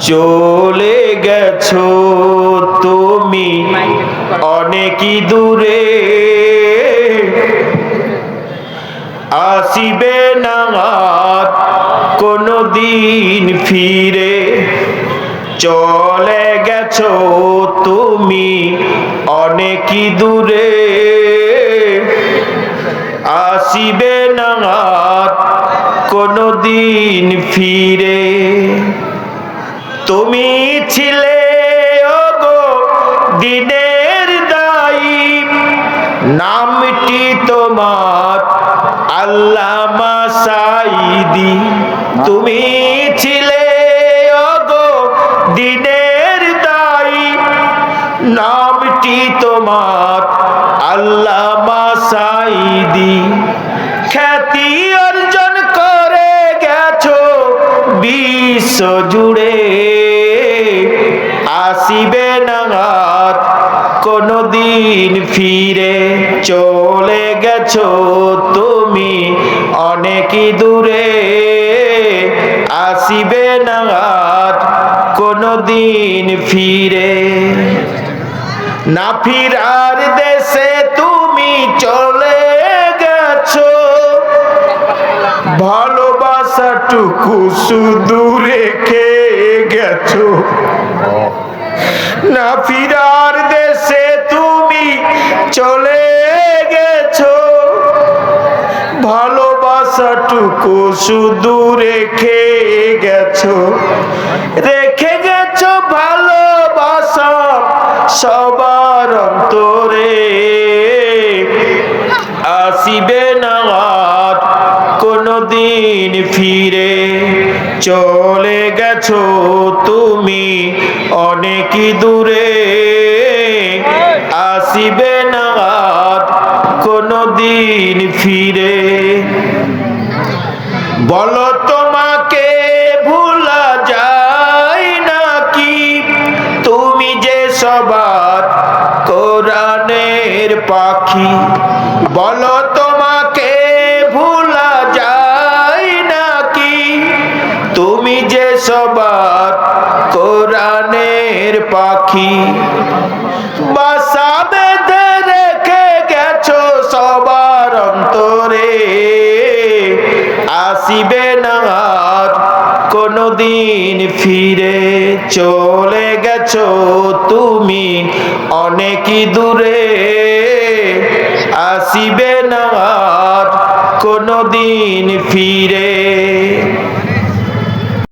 চলে গেছো তুমি অনেকই দূরে। আসিবে না কোনো দিন ফিরে। চলে গেছো তুমি অনেকই দূরে। আসিবে না কোনো দিন ফিরে। তুমি ছিলে, ওগো, দিনের দায়ী। নামটি তোমার আল্লামা সাইদি তুমি ছিলে, ওগো, দিনের দায়ী। নামটি তোমার আল্লামা সাইদি খ্যাতি আসিবে না কোনদিন ফিরে চলে গেছো তুমি অনেকই দূরে। আসিবে না কোনদিন ফিরে। না ফিরার দেশে তুমি চলে গেছো। ভালোবাসাটুকু শুধু রেখে গেছো। না ফিরার দেশে তুমি চলে গেছো। ভালোবাসাটুকু শুধু রেখে গেছো। রেখে গেছো ভালোবাসা সবার অন্তরে। আসিবে না চলে গেছো তুমি অনেকই দূরে। আসিবে না আর কোনদিন ফিরে। বলো তোমাকে ভুলা যায় নাকি? তুমি যে সবার কোরআনের পাখি। বলো তোমাকে সবার কোরআনের পাখি। বাসা বেঁধে রেখে গেছো সবার অন্তরে। আসিবে না আর কোনদিন ফিরে। চলে গেছো তুমি অনেকই দূরে। আসিবে না আর কোনদিন ফিরে।